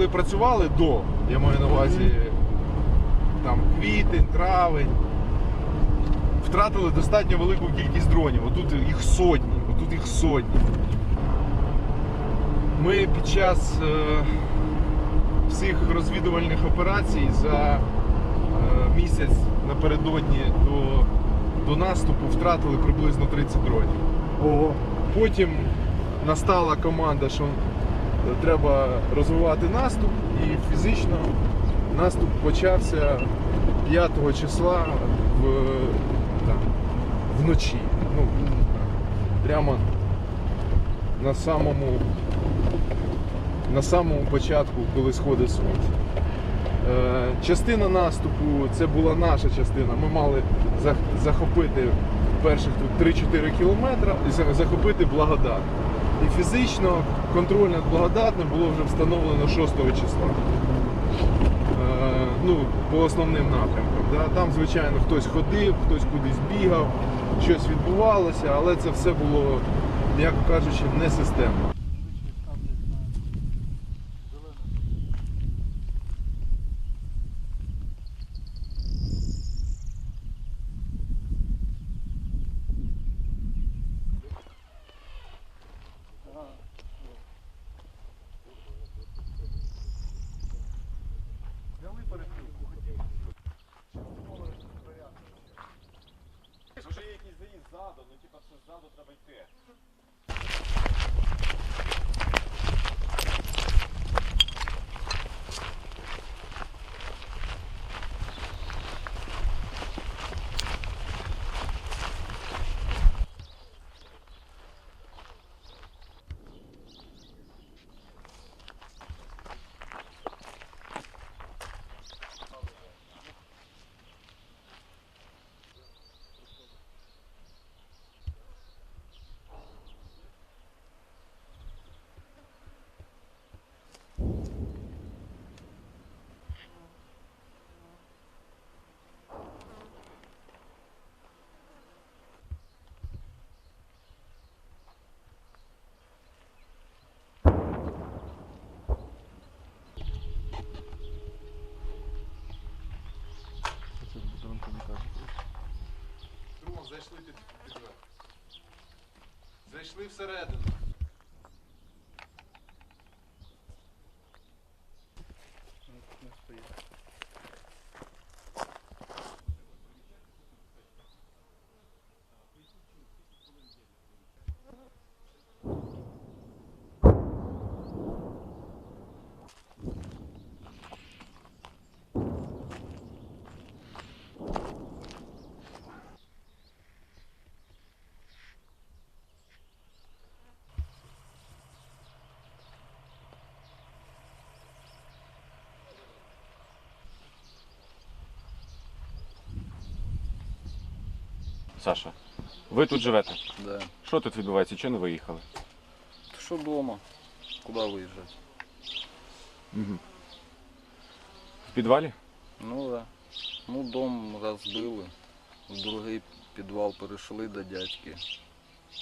Коли працювали до, я маю на увазі там квітень, травень, втратили достатньо велику кількість дронів. Отут їх сотні, отут їх сотні. Ми під час е, всіх розвідувальних операцій за е, місяць напередодні до, до наступу втратили приблизно 30 дронів. Ого. Потім настала команда, що треба розвивати наступ, і фізично наступ почався 5 числа в, там, вночі. Ну, прямо на самому, на самому початку, коли сходить сонце. Е, Частина наступу це була наша частина. Ми мали захопити перших тут 3-4 кілометри і захопити Благодат. І фізично контроль над Благодатним було вже встановлено 6 числа. Е, Ну, по основним напрямкам. Да? Там, звичайно, хтось ходив, хтось кудись бігав, щось відбувалося, але це все було, м'яко кажучи, не системно. Ну типа це зайшли під, під верх. Зайшли всередину. Саша, ви тут живете. Да. Що тут відбувається? Чого не виїхали? Ты что дома? Куда выезжать? Угу. В підвалі? Ну да. Ну дом розбили, в другий підвал перейшли до дядьки.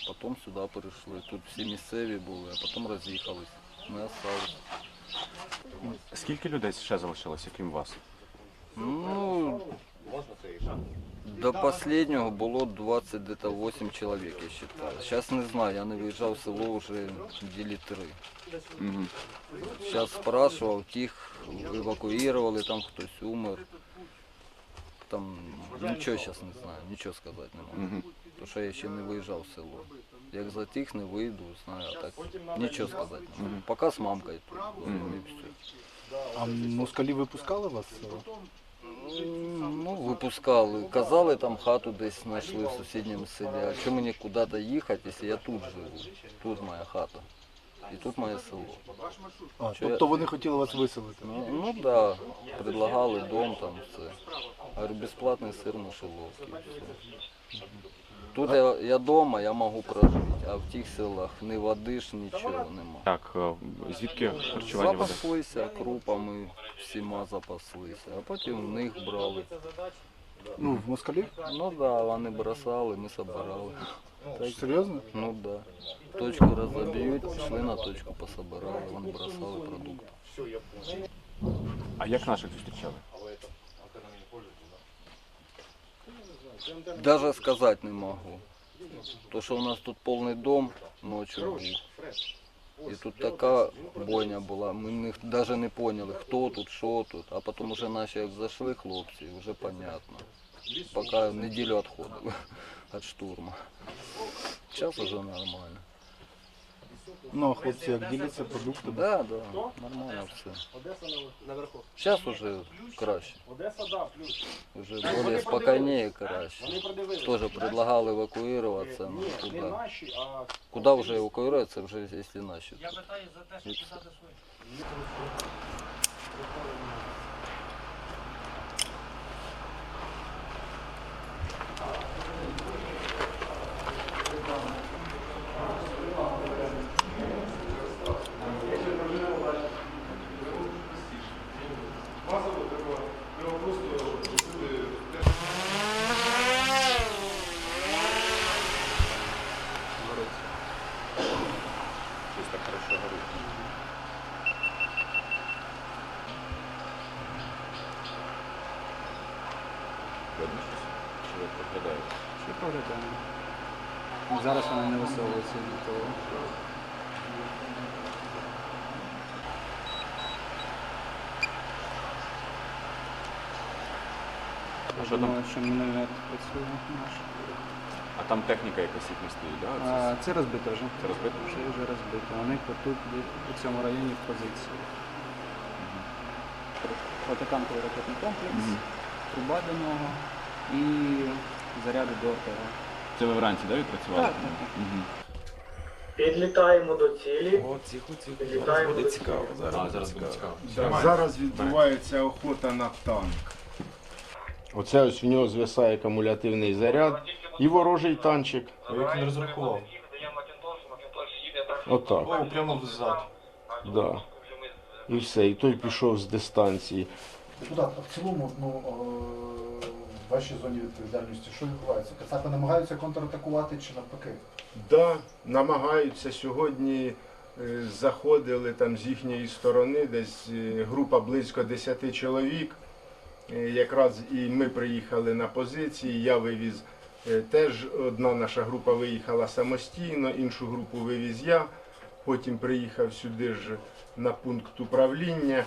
Потім сюди перейшли. Тут всі місцеві були, а потім роз'їхались. Ми остались. Скільки людей ще залишилося, крім вас? Ну, до последнього було 28 чоловік, я вважаю. Зараз не знаю, я не виїжджав в село вже неділі три. Угу. Зараз спрашивав, тих евакуювали, там хтось умер. Там нічого зараз не знаю, нічого сказати не можу. Угу. Тому що я ще не виїжджав в село. Як затихне, вийду, знаю, а так нічого сказати не можу. Поки з мамкою тут. І все. А москалі випускали вас з села? Ну, випускали. Казали, там хату десь знайшли в сусідньому селі. А чому мені куди-то їхати, якщо я тут живу? Тут моя хата. І тут моє село. А, Що я- тобто вони хотіли вас виселити? Ну, ну да, предлагали дом там все. Говорю, безплатний сир мишеловки. Тут я, я дома, я можу прожити, а в тих селах ні води ж нічого нема. Так, е, звідки харчування води? Запаслися крупами, всіма запаслися, а потім в них брали. Ну, в москалі? Ну да, вони бросали, ми собирали. Так, Серйозно? ну да. Точку розоб'ють, пішли на точку пособирали, вони бросали продукти. А як наших зустрічали? Даже сказать не могу. То, что у нас тут полный дом ночью був. І тут така бойня була. Ми не, даже не поняли, хто тут, що тут. А потім уже наші як зайшли хлопці, вже понятно. Поки неділю відходили від штурму. Зараз вже нормально. Ну, а хлопці як діляться продуктами? Да, да, нормально все. Зараз уже краще. Одеса, да, плюс. Уже более спокійніше краще. Тоже предлагали евакуюватися. Ну, куди? наші, а Куди вже евакуюватися, вже якщо наші. Я питаю за те, що писати своє. щось так хорошо горить. Видно щось? Чи ви проглядаєте? Що проглядаємо? Ну, Зараз вони не висовуються від того. А що там? думаю, що міномет працює наш. А там техніка якась їхня стоїть, да? А, Це, розбито вже. це розбито? Це вже розбито. Вони тут у цьому районі в позиції. Протитанковий ракетний комплекс, труба до нього і заряди до РТО. Це ви вранці, да, відпрацювали? Так, так, так. Угу. Підлітаємо до цілі. О, тихо, тихо. Підлітаємо Буде цікаво. Зараз, А, зараз буде цікаво. цікаво. Зараз відбувається охота на танк. Оце ось в нього звисає кумулятивний заряд і ворожий танчик. А як він розрахував? Отак. О, прямо взад. Да. І все. І той пішов з дистанції. Депутат, а в цілому, ну, е, в вашій зоні відповідальності, що відбувається? Кацапи намагаються контратакувати чи навпаки? Да, намагаються сьогодні. е, Заходили там з їхньої сторони, десь е, група близько 10 чоловік. Е, Якраз і ми приїхали на позиції. Я вивіз е, теж одна наша група виїхала самостійно, іншу групу вивіз я. Потім приїхав сюди ж на пункт управління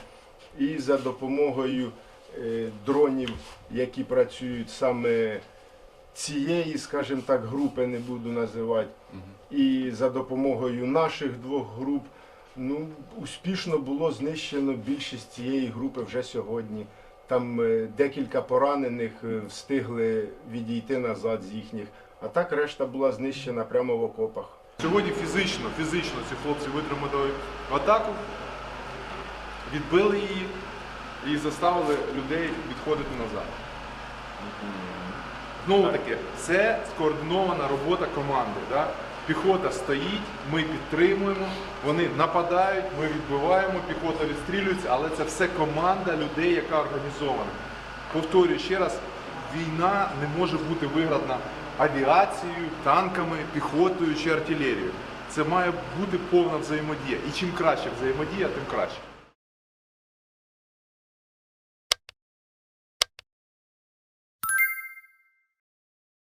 і за допомогою е, дронів, які працюють саме цієї, скажімо так, групи, не буду називати, і за допомогою наших двох груп, ну, успішно було знищено більшість цієї групи вже сьогодні. Там е, декілька поранених е, встигли відійти назад з їхніх, а так решта була знищена прямо в окопах. Сьогодні фізично, фізично ці хлопці витримали атаку, відбили її і заставили людей відходити назад. Знову таки, це скоординована робота команди. Да? Піхота стоїть, ми підтримуємо, вони нападають, ми відбиваємо, піхота відстрілюється, але це все команда людей, яка організована. Повторюю ще раз, війна не може бути виграна авіацією, танками, піхотою чи артилерією. Це має бути повна взаємодія. І чим краще взаємодія, тим краще.